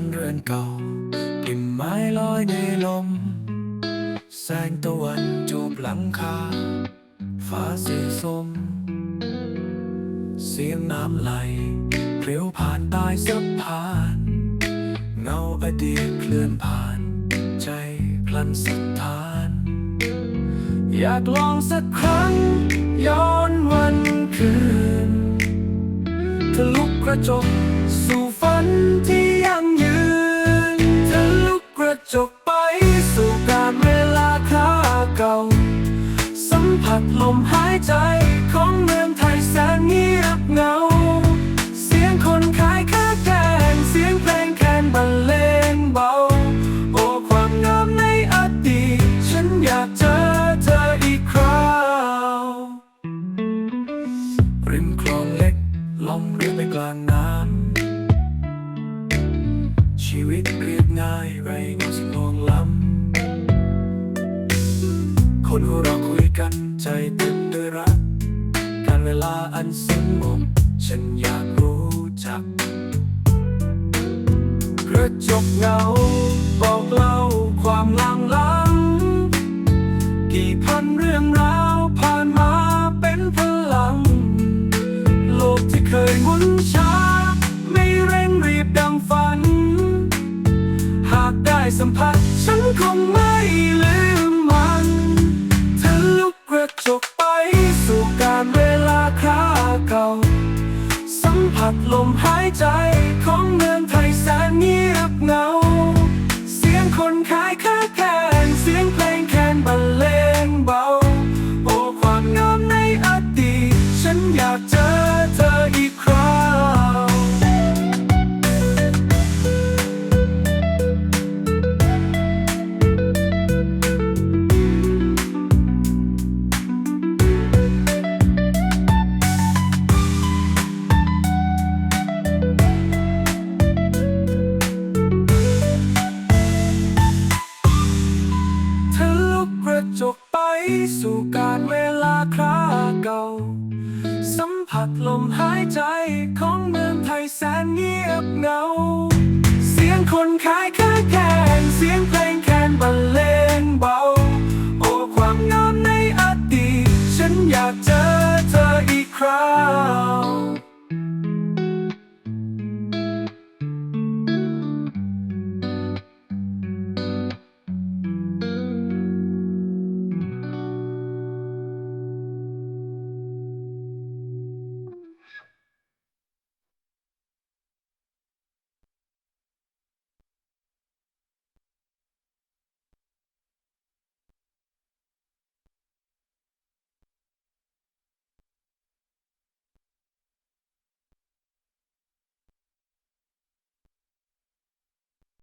านเรือนเก่ากิ่งไม้ลอยในลม แสงตะวันจูบหลังคา ฟ้าสีส้ม เสียงน้ำไหลเรียวผ่านใต้สะพาน เงาอดีตเคลื่อนผ่าน ใจพลันสถาน อยากลองสักครั้ง ย้อนวันคืนทะลุกระจกสู่ฝันที่ จกไปสู่การเวลาคราเก่า สัมผัสลมหายใจของเมืองไทยแสนเงียบเงา เสียงคนขายข้าวแกงเสียงเพลงแคนบรรเลงเบา โอ้ความงามในอดีตฉันอยากเจอเธออีกคราวริมคลองเล็กล่องเรือไปกลางน้ำชีวิตเรีย ง่ายไรเงาสิ่งมองล้ำ คนหัวเราคุยกันใจเต็มด้วยรัก การเวลาอันสงบฉันอยากรู้จักกระจกเงาบอกเล่าความลังลังกี่พันเรื่องร สัมผัส ฉันคงไม่ลืมมันทะลุกกระจกไปสู่การเวลาคราเก่า สัมผัสลมหายใจของเมืองไทยแสนเงียบเหงา เสียงคนขายข้าแกงเสียงเพลงแคนบรรเลงเบา โอ้ความงามในอดีตฉันอยากจอ จกไปสู่การเวลาคราเก่า สัมผัสลมหายใจของเมืองไทยแสนเงียบเงา เสียงคนขายค้าแข่งเสียงเพลงแคนบรรเลงเบา โอ้ความงามในอดีตฉันอยากเจอ